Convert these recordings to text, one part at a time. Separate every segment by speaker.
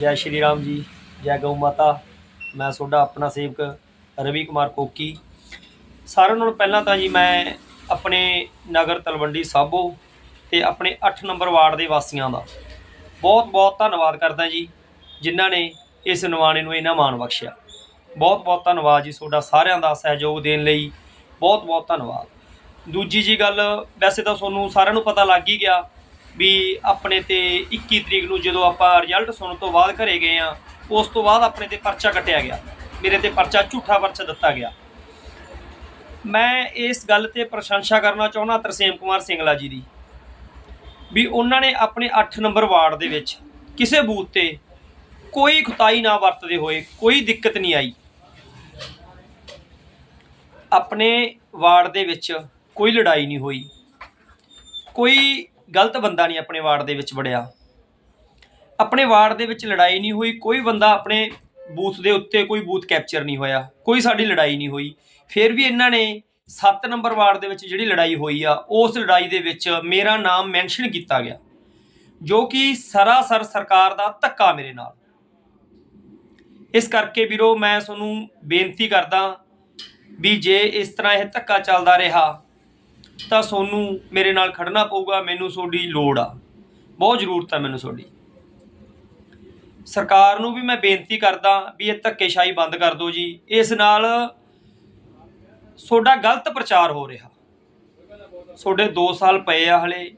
Speaker 1: ਜੈ ਸ਼੍ਰੀ ਰਾਮ ਜੀ, ਜੈ ਗਊ ਮਾਤਾ। ਮੈਂ ਤੁਹਾਡਾ ਆਪਣਾ ਸੇਵਕ ਰਵੀ ਕੁਮਾਰ ਕੋਕੀ। ਸਾਰਿਆਂ ਨਾਲੋਂ ਪਹਿਲਾਂ ਤਾਂ ਜੀ ਮੈਂ ਆਪਣੇ ਨਗਰ ਤਲਵੰਡੀ ਸਾਬੋ ਤੇ ਆਪਣੇ 8 ਨੰਬਰ ਵਾਰਡ ਦੇ ਵਾਸੀਆਂ ਦਾ ਬਹੁਤ ਬਹੁਤ ਧੰਨਵਾਦ ਕਰਦਾ ਜੀ, ਜਿਨ੍ਹਾਂ ਨੇ ਇਸ ਨਿਮਾਣੇ ਨੂੰ ਇੰਨਾ ਮਾਣ ਬਖਸ਼ਿਆ। ਬਹੁਤ ਬਹੁਤ ਧੰਨਵਾਦ ਜੀ ਤੁਹਾਡਾ ਸਾਰਿਆਂ ਦਾ ਸਹਿਯੋਗ ਦੇਣ ਲਈ। ਬਹੁਤ ਬਹੁਤ ਧੰਨਵਾਦ। ਦੂਜੀ ਜੀ ਗੱਲ, ਵੈਸੇ ਤਾਂ ਤੁਹਾਨੂੰ ਸਾਰਿਆਂ ਨੂੰ ਪਤਾ ਲੱਗ ਹੀ ਗਿਆ ਵੀ ਆਪਣੇ ਤੇ 21 ਤਰੀਕ ਨੂੰ ਜਦੋਂ ਆਪਾਂ ਰਿਜ਼ਲਟ ਸੁਣਨ ਤੋਂ ਬਾਅਦ ਘਰੇ ਗਏ ਆ ਉਸ ਤੋਂ ਬਾਅਦ ਆਪਣੇ ਤੇ ਪਰਚਾ ਕੱਟਿਆ ਗਿਆ। ਮੇਰੇ ਤੇ ਪਰਚਾ, ਝੂਠਾ ਪਰਚਾ ਦਿੱਤਾ ਗਿਆ। ਮੈਂ ਇਸ ਗੱਲ ਤੇ ਪ੍ਰਸ਼ੰਸਾ ਕਰਨਾ ਚਾਹੁੰਦਾ ਤਰਸੇਮ ਕੁਮਾਰ ਸਿੰਗਲਾ ਜੀ ਦੀ ਵੀ ਉਹਨਾਂ ਨੇ ਆਪਣੇ 8 ਨੰਬਰ ਵਾਰਡ ਦੇ ਵਿੱਚ ਕਿਸੇ ਬੂਥ ਤੇ ਕੋਈ ਖੁਤਾਈ ਨਾ ਵਰਤਦੇ ਹੋਏ ਕੋਈ ਦਿੱਕਤ ਨਹੀਂ ਆਈ। ਆਪਣੇ ਵਾਰਡ ਦੇ ਵਿੱਚ ਕੋਈ ਲੜਾਈ ਨਹੀਂ ਹੋਈ। ਕੋਈ ਗਲਤ ਬੰਦਾ ਨਹੀਂ ਆਪਣੇ ਵਾਰਡ ਦੇ ਵਿੱਚ ਵੜਿਆ। ਆਪਣੇ ਵਾਰਡ ਦੇ ਵਿੱਚ ਲੜਾਈ ਨਹੀਂ ਹੋਈ, ਕੋਈ ਬੰਦਾ ਆਪਣੇ ਬੂਥ ਦੇ ਉੱਤੇ ਕੋਈ ਬੂਥ ਕੈਪਚਰ ਨਹੀਂ ਹੋਇਆ, ਕੋਈ ਸਾਡੀ ਲੜਾਈ ਨਹੀਂ ਹੋਈ। ਫਿਰ ਵੀ ਇਹਨਾਂ ਨੇ 7 ਨੰਬਰ ਵਾਰਡ ਦੇ ਵਿੱਚ ਜਿਹੜੀ ਲੜਾਈ ਹੋਈ ਆ, ਉਸ ਲੜਾਈ ਦੇ ਵਿੱਚ ਮੇਰਾ ਨਾਮ ਮੈਂਸ਼ਨ ਕੀਤਾ ਗਿਆ, ਜੋ ਕਿ ਸਰਾਸਰ ਸਰਕਾਰ ਦਾ ਧੱਕਾ ਮੇਰੇ ਨਾਲ। ਇਸ ਕਰਕੇ ਵੀਰੋ, ਮੈਂ ਤੁਹਾਨੂੰ ਬੇਨਤੀ ਕਰਦਾ ਵੀ ਜੇ ਇਸ ਤਰ੍ਹਾਂ ਇਹ ਧੱਕਾ ਚੱਲਦਾ ਰਿਹਾ ਤਾਂ ਸੋਨੂੰ ਮੇਰੇ ਨਾਲ ਖੜਨਾ ਪਊਗਾ, ਮੈਨੂੰ ਤੁਹਾਡੀ ਲੋੜ ਆ। ਬਹੁਤ ਜ਼ਰੂਰਤ ਆ ਮੈਨੂੰ ਤੁਹਾਡੀ। ਸਰਕਾਰ ਨੂੰ ਵੀ ਮੈਂ ਬੇਨਤੀ ਕਰਦਾ ਵੀ ਇਹ ਧੱਕੇਸ਼ਾਹੀ ਬੰਦ ਕਰ ਦਿਓ ਜੀ। ਇਸ ਨਾਲ ਤੁਹਾਡਾ ਗਲਤ ਪ੍ਰਚਾਰ ਹੋ ਰਿਹਾ। ਤੁਹਾਡੇ 2 ਸਾਲ ਪਏ ਆ ਹਲੇ।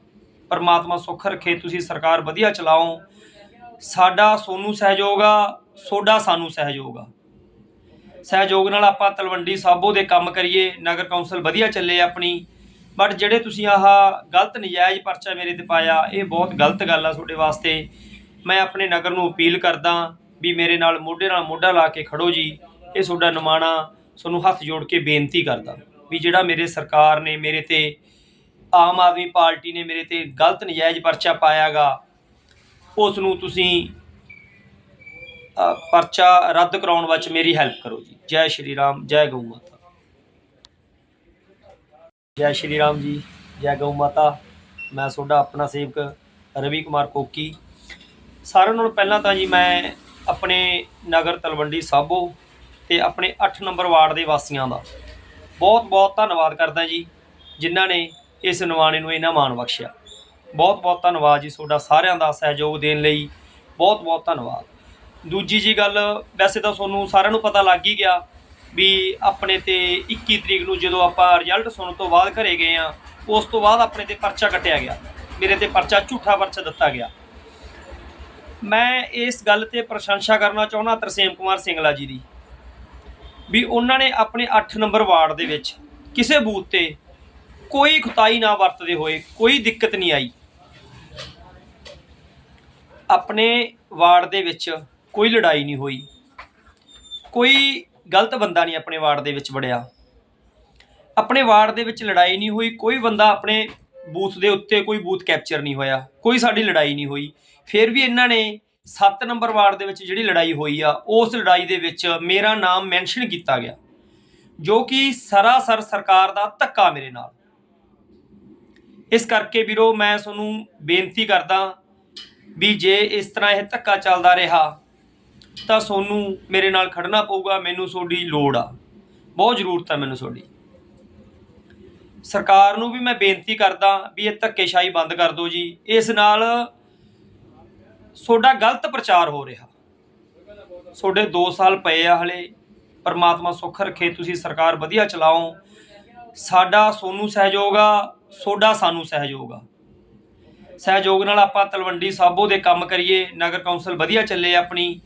Speaker 1: ਪਰਮਾਤਮਾ ਸੁੱਖ ਰੱਖੇ, ਤੁਸੀਂ ਸਰਕਾਰ ਵਧੀਆ ਚਲਾਓ। ਸਾਡਾ ਸੋਨੂੰ ਸਹਿਯੋਗ ਆ, ਤੁਹਾਡਾ ਸਾਨੂੰ ਸਹਿਯੋਗ ਆ। ਸਹਿਯੋਗ ਨਾਲ ਆਪਾਂ ਤਲਵੰਡੀ ਸਾਬੋ ਦੇ ਕੰਮ ਕਰੀਏ। ਨਗਰ ਕੌਂਸਲ ਵਧੀਆ ਚੱਲੇ ਆਪਣੀ। ਬਟ ਜਿਹੜੇ ਤੁਸੀਂ ਆਹ ਗਲਤ ਨਜਾਇਜ਼ ਪਰਚਾ ਮੇਰੇ ਤੇ ਪਾਇਆ, ਇਹ ਬਹੁਤ ਗਲਤ ਗੱਲ ਆ ਤੁਹਾਡੇ ਵਾਸਤੇ। ਮੈਂ ਆਪਣੇ ਨਗਰ ਨੂੰ ਅਪੀਲ ਕਰਦਾ ਵੀ ਮੇਰੇ ਨਾਲ ਮੋਢੇ ਨਾਲ ਮੋਢਾ ਲਾ ਕੇ ਖੜੋ ਜੀ। ਇਹ ਤੁਹਾਡਾ ਨਿਮਾਣਾ ਤੁਹਾਨੂੰ ਹੱਥ ਜੋੜ ਕੇ ਬੇਨਤੀ ਕਰਦਾ ਵੀ ਜਿਹੜਾ ਮੇਰੇ ਸਰਕਾਰ ਨੇ ਮੇਰੇ ਤੇ, ਆਮ ਆਦਮੀ ਪਾਰਟੀ ਨੇ ਮੇਰੇ ਤੇ ਗਲਤ ਨਜਾਇਜ਼ ਪਰਚਾ ਪਾਇਆਗਾ ਉਸ ਨੂੰ ਤੁਸੀਂ ਪਰਚਾ ਰੱਦ ਕਰਾਉਣ ਵਿੱਚ ਮੇਰੀ ਹੈਲਪ ਕਰੋ ਜੀ। ਜੈ ਸ਼੍ਰੀ ਰਾਮ, ਜੈ ਗਊ ਮਾਤਾ। ਜੈ ਸ਼੍ਰੀ ਰਾਮ ਜੀ, ਜੈ ਗਊ ਮਾਤਾ। ਮੈਂ ਤੁਹਾਡਾ ਆਪਣਾ ਸੇਵਕ ਰਵੀ ਕੁਮਾਰ ਕੋਕੀ। ਸਾਰਿਆਂ ਨਾਲੋਂ ਪਹਿਲਾਂ ਤਾਂ ਜੀ ਮੈਂ ਆਪਣੇ ਨਗਰ ਤਲਵੰਡੀ ਸਾਬੋ ਤੇ ਆਪਣੇ 8 ਨੰਬਰ ਵਾਰਡ ਦੇ ਵਾਸੀਆਂ ਦਾ ਬਹੁਤ ਬਹੁਤ ਧੰਨਵਾਦ ਕਰਦਾ ਜੀ, ਜਿਨ੍ਹਾਂ ਨੇ ਇਸ ਨਿਮਾਣੇ ਨੂੰ ਇੰਨਾ ਮਾਣ ਬਖਸ਼ਿਆ। ਬਹੁਤ ਬਹੁਤ ਧੰਨਵਾਦ ਜੀ ਤੁਹਾਡਾ ਸਾਰਿਆਂ ਦਾ ਸਹਿਯੋਗ ਦੇਣ ਲਈ। ਬਹੁਤ ਬਹੁਤ ਧੰਨਵਾਦ। ਦੂਜੀ ਜੀ ਗੱਲ, ਵੈਸੇ ਤਾਂ ਤੁਹਾਨੂੰ ਸਾਰਿਆਂ ਨੂੰ ਪਤਾ ਲੱਗ ਹੀ ਗਿਆ ਵੀ ਆਪਣੇ ਤੇ 21 ਤਰੀਕ ਨੂੰ ਜਦੋਂ ਆਪਾਂ ਰਿਜ਼ਲਟ ਸੁਣਨ ਤੋਂ ਬਾਅਦ ਘਰੇ ਗਏ ਆ ਉਸ ਤੋਂ ਬਾਅਦ ਆਪਣੇ ਤੇ ਪਰਚਾ ਕੱਟਿਆ ਗਿਆ। ਮੇਰੇ ਤੇ ਪਰਚਾ ਝੂਠਾ ਪਰਚਾ ਦਿੱਤਾ ਗਿਆ। ਮੈਂ ਇਸ ਗੱਲ ਤੇ ਪ੍ਰਸ਼ੰਸਾ ਕਰਨਾ ਚਾਹੁੰਦਾ ਤਰਸੇਮ ਕੁਮਾਰ ਸਿੰਗਲਾ ਜੀ ਦੀ ਵੀ ਉਹਨਾਂ ਨੇ ਆਪਣੇ 8 ਨੰਬਰ ਵਾਰਡ ਦੇ ਵਿੱਚ ਕਿਸੇ ਬੂਥ ਤੇ ਕੋਈ ਖੁਤਾਈ ਨਾ ਵਰਤਦੇ ਹੋਏ ਕੋਈ ਦਿੱਕਤ ਨਹੀਂ ਆਈ। ਆਪਣੇ ਵਾਰਡ ਦੇ ਵਿੱਚ ਕੋਈ ਲੜਾਈ ਨਹੀਂ ਹੋਈ। ਕੋਈ ਗਲਤ ਬੰਦਾ ਨਹੀਂ ਆਪਣੇ ਵਾਰਡ ਦੇ ਵਿੱਚ ਵੜਿਆ। ਆਪਣੇ ਵਾਰਡ ਦੇ ਵਿੱਚ ਲੜਾਈ ਨਹੀਂ ਹੋਈ, ਕੋਈ ਬੰਦਾ ਆਪਣੇ ਬੂਥ ਦੇ ਉੱਤੇ ਕੋਈ ਬੂਥ ਕੈਪਚਰ ਨਹੀਂ ਹੋਇਆ, ਕੋਈ ਸਾਡੀ ਲੜਾਈ ਨਹੀਂ ਹੋਈ। ਫਿਰ ਵੀ ਇਹਨਾਂ ਨੇ 7 ਨੰਬਰ ਵਾਰਡ ਦੇ ਵਿੱਚ ਜਿਹੜੀ ਲੜਾਈ ਹੋਈ ਆ, ਉਸ ਲੜਾਈ ਦੇ ਵਿੱਚ ਮੇਰਾ ਨਾਮ ਮੈਂਸ਼ਨ ਕੀਤਾ ਗਿਆ, ਜੋ ਕਿ ਸਰਾਸਰ ਸਰਕਾਰ ਦਾ ਧੱਕਾ ਮੇਰੇ ਨਾਲ। ਇਸ ਕਰਕੇ ਵੀਰੋ, ਮੈਂ ਤੁਹਾਨੂੰ ਬੇਨਤੀ ਕਰਦਾ ਵੀ ਜੇ ਇਸ ਤਰ੍ਹਾਂ ਇਹ ਧੱਕਾ ਚੱਲਦਾ ਰਿਹਾ ਤਾਂ ਸੋਨੂੰ ਮੇਰੇ ਨਾਲ ਖੜਨਾ ਪਊਗਾ, ਮੈਨੂੰ ਤੁਹਾਡੀ ਲੋੜ ਆ। ਬਹੁਤ ਜ਼ਰੂਰਤ ਆ ਮੈਨੂੰ ਤੁਹਾਡੀ ਸਰਕਾਰ ਨੂੰ ਵੀ ਮੈਂ ਬੇਨਤੀ ਕਰਦਾ ਵੀ ਇਹ ਧੱਕੇਸ਼ਾਹੀ ਬੰਦ ਕਰ ਦਿਓ ਜੀ। ਇਸ ਨਾਲ ਤੁਹਾਡਾ ਗਲਤ ਪ੍ਰਚਾਰ ਹੋ ਰਿਹਾ। ਤੁਹਾਡੇ 2 ਸਾਲ ਪਏ ਆ ਹਲੇ। ਪਰਮਾਤਮਾ ਸੁੱਖ ਰੱਖੇ, ਤੁਸੀਂ ਸਰਕਾਰ ਵਧੀਆ ਚਲਾਓ। ਸਾਡਾ ਸੋਨੂੰ ਸਹਿਯੋਗ ਆ ਤੁਹਾਡਾ ਸਾਨੂੰ ਸਹਿਯੋਗ ਆ। ਸਹਿਯੋਗ ਨਾਲ ਆਪਾਂ ਤਲਵੰਡੀ ਸਾਬੋ ਦੇ ਕੰਮ ਕਰੀਏ। ਨਗਰ ਕੌਂਸਲ ਵਧੀਆ ਚੱਲੇ ਆਪਣੀ।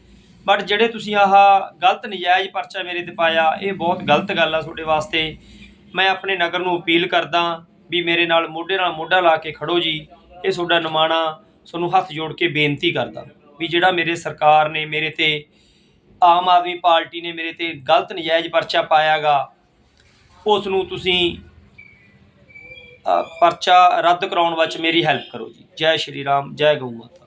Speaker 1: ਬਟ ਜਿਹੜੇ ਤੁਸੀਂ ਆਹ ਗਲਤ ਨਜਾਇਜ਼ ਪਰਚਾ ਮੇਰੇ ਤੇ ਪਾਇਆ, ਇਹ ਬਹੁਤ ਗਲਤ ਗੱਲ ਆ ਤੁਹਾਡੇ ਵਾਸਤੇ। ਮੈਂ ਆਪਣੇ ਨਗਰ ਨੂੰ ਅਪੀਲ ਕਰਦਾ ਵੀ ਮੇਰੇ ਨਾਲ ਮੋਢੇ ਨਾਲ ਮੋਢਾ ਲਾ ਕੇ ਖੜੋ ਜੀ। ਇਹ ਤੁਹਾਡਾ ਨਿਮਾਣਾ ਤੁਹਾਨੂੰ ਹੱਥ ਜੋੜ ਕੇ ਬੇਨਤੀ ਕਰਦਾ ਵੀ ਜਿਹੜਾ ਮੇਰੇ ਸਰਕਾਰ ਨੇ ਮੇਰੇ ਤੇ ਆਮ ਆਦਮੀ ਪਾਰਟੀ ਨੇ ਮੇਰੇ ਤੇ ਗਲਤ ਨਜਾਇਜ਼ ਪਰਚਾ ਪਾਇਆਗਾ ਉਸ ਨੂੰ ਤੁਸੀਂ ਪਰਚਾ ਰੱਦ ਕਰਾਉਣ ਵਿੱਚ ਮੇਰੀ ਹੈਲਪ ਕਰੋ ਜੀ। ਜੈ ਸ਼੍ਰੀ ਰਾਮ, ਜੈ ਗਊ ਮਾਤਾ।